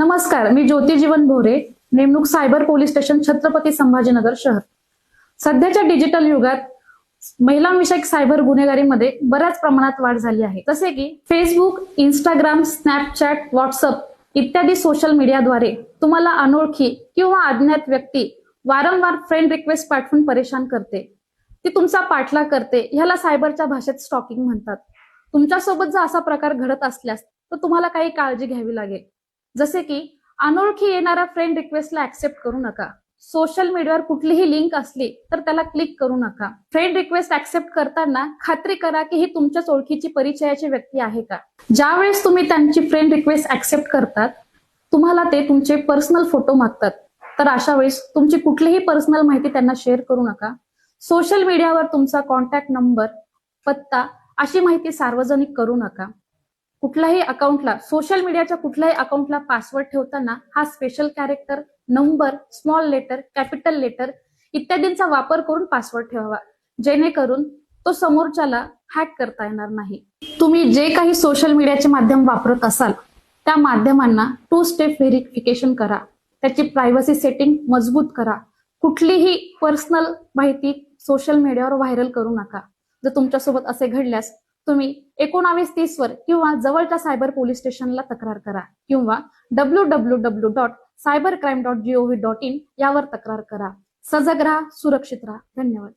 नमस्कार मी ज्योती जीवन भोरे नेमणूक cyber police station Chhatrapati Sambhajinagar शहर. सध्याच्या डिजिटल युगात महिलांविषयक सायबर गुन्हेगारीमध्ये बऱ्याच प्रमाणात वाढ झाली आहे. जसे की फेसबुक इंस्टाग्राम स्नॅपचॅट व्हॉट्सअप इत्यादी सोशल मीडियाद्वारे तुम्हाला अनोळखी किंवा अज्ञात व्यक्ती वारंवार फ्रेंड रिक्वेस्ट पाठवून परेशान करते. ती तुमचा पाठलाग करते. ह्याला सायबरच्या भाषेत स्टॉकिंग म्हणतात. तुमच्यासोबत जर असा प्रकार घडत असल्यास तर तुम्हाला काही काळजी घ्यावी लागेल. जसे की अनोळखी येणारा फ्रेंड रिक्वेस्टला ऍक्सेप्ट करू नका. सोशल मीडियावर कुठलीही लिंक असली तर त्याला क्लिक करू नका. फ्रेंड रिक्वेस्ट ऍक्सेप्ट करताना खात्री करा की ही तुमच्याच ओळखीची परिचयाची व्यक्ती आहे का? ज्यावेळेस तुम्ही त्यांची फ्रेंड रिक्वेस्ट ऍक्सेप्ट करतात तुम्हाला ते तुमचे पर्सनल फोटो मागतात. तर अशा वेळेस तुमची कुठलीही पर्सनल माहिती त्यांना शेअर करू नका. सोशल मीडियावर तुमचा कॉन्टॅक्ट नंबर पत्ता अशी माहिती सार्वजनिक करू नका. कुठल्याही अकाउंटला सोशल मीडियाच्या कुठल्याही अकाउंटला पासवर्ड ठेवताना हा special character number small letter capital letter इत्यादींचा वापर करून पासवर्ड ठेवावा. जेणेकरून तो समोरच्याला हॅक करता येणार नाही. तुम्ही जे काही सोशल मीडियाचे माध्यम वापरत असाल त्या माध्यमांना टू स्टेप व्हेरिफिकेशन करा. त्याची प्रायव्हसी सेटिंग मजबूत करा. कुठलीही पर्सनल माहिती सोशल मीडियावर व्हायरल करू नका. जर तुमच्यासोबत असे घडल्यास तुम्ही एकोणावीस तीस वर किंवा जवळच्या सायबर पोलीस स्टेशनला तक्रार करा किंवा W W W dot cyber crime dot G O V dot तक्रार करा. सजग राहा सुरक्षित राहा. धन्यवाद.